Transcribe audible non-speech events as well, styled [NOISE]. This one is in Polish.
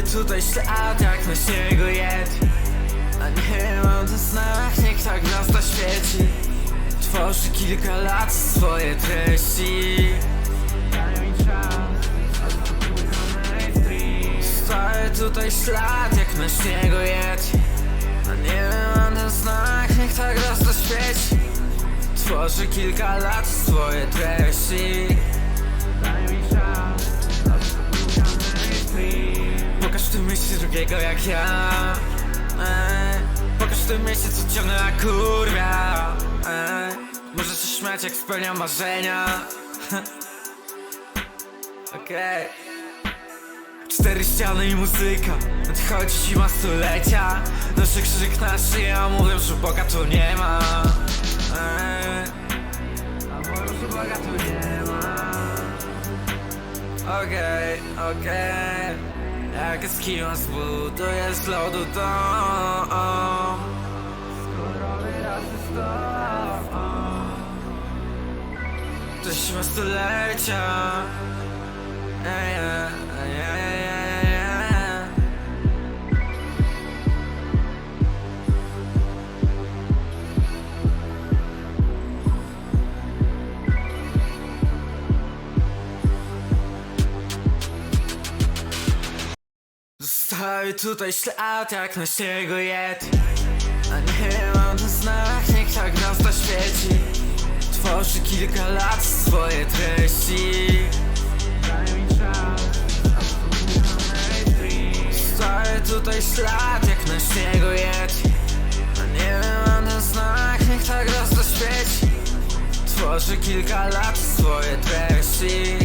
Zostawi tutaj ślad jak na śniegu jed A nie mam to snach, niech ta gwiazda świeci. Tworzy kilka lat swoje treści. Zostawi tutaj ślad jak na śniegu jed A nie mam ten znak, niech ta gwiazda świeci. Tworzy kilka lat swoje treści drugiego jak ja. Ej, Pokaż w tym mieście co ciągle na kurwia. Ej, Możesz się śmiać jak spełniam marzenia. [LAUGHS] Okej. Cztery ściany i muzyka Nadchodzi zima stulecia. Naszy krzyk na szyję, a mówią, że Boga tu nie ma. Ej, A mówią, że Boga tu nie ma. Okej, okej Jak eskimo zbuduje z lodu dom Skoro stop To. Zima stulecia Zostawi tutaj ślad jak na śniegu jed. A nie mam ten znak, niech ta gwiazda świeci. Tworzy kilka lat swoje treści. Zostawi tutaj ślad jak na śniegu jed. A nie mam ten znak, niech ta gwiazda świeci. Tworzy kilka lat swoje treści